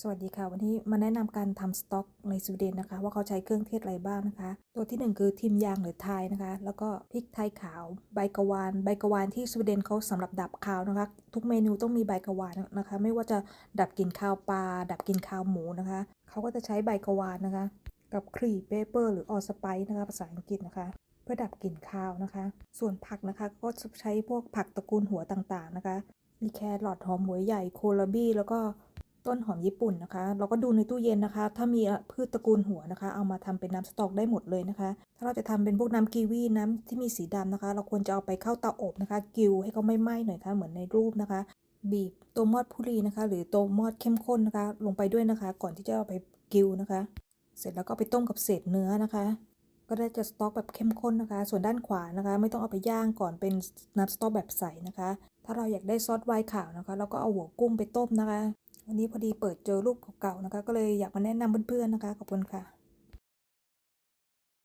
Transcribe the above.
สวัสดีค่ะ วันนี้มาแนะนำการทำสต๊อกในสวีเดนนะคะ ว่าเขาใช้เครื่องเทศอะไรบ้างนะคะ ตัวที่หนึ่งคือทิมยางหรือไทยนะคะ แล้วก็พริกไทยขาว ใบกะวาน ใบกะวานที่สวีเดนเขาสำหรับดับคาวนะคะ ทุกเมนูต้องมีใบกะวานนะคะ ไม่ว่าจะดับกลิ่นคาวปลาดับกลิ่นคาวหมูนะคะเขาก็จะใช้ใบกะวานนะคะ กับครีเปเปอร์หรือออสไปนะคะภาษาอังกฤษนะคะเพื่อดับกลิ่นคาวนะคะ ส่วนผักนะคะก็จะใช้พวกผักตระกูลหัวต่างๆนะคะ มีแครอทหอมหัวใหญ่โคลาบี้แล้วก็ ต้นหอมญี่ปุ่นนะคะ เราก็ดูในตู้เย็นนะคะ ถ้ามีพืชตระกูลหัวนะคะ เอามาทำเป็นน้ำสต๊อกได้หมดเลยนะคะ ถ้าเราจะทำเป็นพวกน้ำกีวีน้ำที่มีสีดำนะคะ เราควรจะเอาไปเข้าเตาอบนะคะ กิวให้เขาไม่ไหม้หน่อยค่ะเหมือนในรูปนะคะ บีบตัวมอดพุรีนะคะ หรือตัวมอดเข้มข้นนะคะ ลงไปด้วยนะคะ ก่อนที่จะเอาไปกิวนะคะ เสร็จแล้วก็ไปต้มกับเศษเนื้อนะคะ ก็ได้จะสต๊อกแบบเข้มข้นนะคะ ส่วนด้านขวานะคะ ไม่ต้องเอาไปย่างก่อนเป็นน้ำสต๊อกแบบใสนะคะ ถ้าเราอยากได้ซอสไวน์ขาวนะคะ เราก็เอาหัวกุ้งไปต้มนะคะ วันนี้พอดีเปิดเจอรูปเก่าๆนะคะ ก็เลยอยากมาแนะนำเพื่อนๆนะคะ ขอบคุณค่ะ